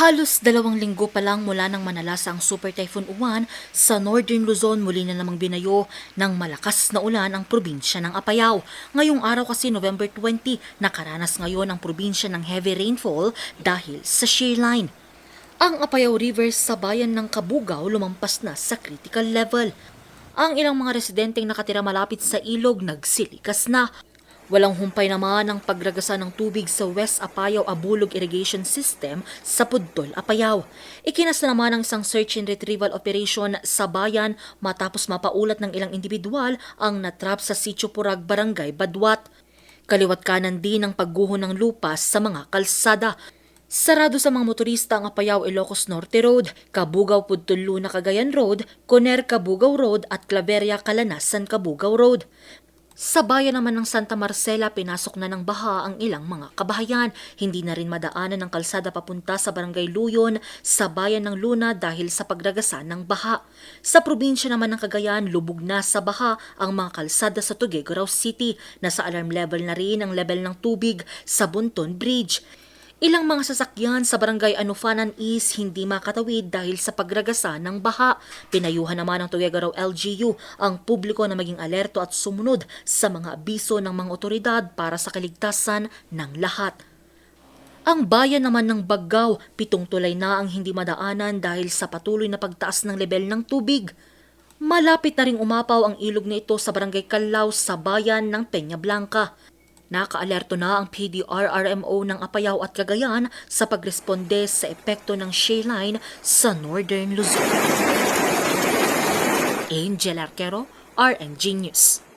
Halos dalawang linggo pa lang mula nang manalasa ang Super Typhoon Uwan, sa Northern Luzon muli na namang binayo ng malakas na ulan ang probinsya ng Apayao. Ngayong araw kasi November 20, nakaranas ngayon ang probinsya ng heavy rainfall dahil sa shear line. Ang Apayao River sa bayan ng Kabugao lumampas na sa critical level. Ang ilang mga residenteng nakatira malapit sa ilog nagsilikas na. Walang humpay naman ang pagragasa ng tubig sa West Apayao Abulog Irrigation System sa Pudtol, Apayao. Ikinasa naman ang isang search and retrieval operation sa bayan matapos mapaulat ng ilang individual ang natrap sa Sitio Purag, Barangay Badwat. Kaliwat kanan din ang pagguho ng lupa sa mga kalsada. Sarado sa mga motorista ang Apayao Ilocos Norte Road, Kabugaw Pudtol Luna Cagayan Road, Coner Kabugaw Road at Claveria Calanasan Kabugaw Road. Sa bayan naman ng Santa Marcela, pinasok na ng baha ang ilang mga kabahayan. Hindi na rin madaanan ng kalsada papunta sa Barangay Luyon sa bayan ng Luna dahil sa pagragasan ng baha. Sa probinsya naman ng Cagayan, lubog na sa baha ang mga kalsada sa Tuguegarao City. Nasa alarm level na rin ang level ng tubig sa Bunton Bridge. Ilang mga sasakyan sa barangay Anufanan East hindi makatawid dahil sa pagragasa ng baha. Pinayuhan naman ng Tuguegarao LGU ang publiko na maging alerto at sumunod sa mga abiso ng mga otoridad para sa kaligtasan ng lahat. Ang bayan naman ng Baggaw, pitong tulay na ang hindi madaanan dahil sa patuloy na pagtaas ng level ng tubig. Malapit na ring umapaw ang ilog na ito sa barangay Kalaw sa bayan ng Peña Blanca. Nakaalerto na ang PDRRMO ng Apayao at Cagayan sa pagresponde sa epekto ng shale line sa Northern Luzon. Angel Arquero, RNG News.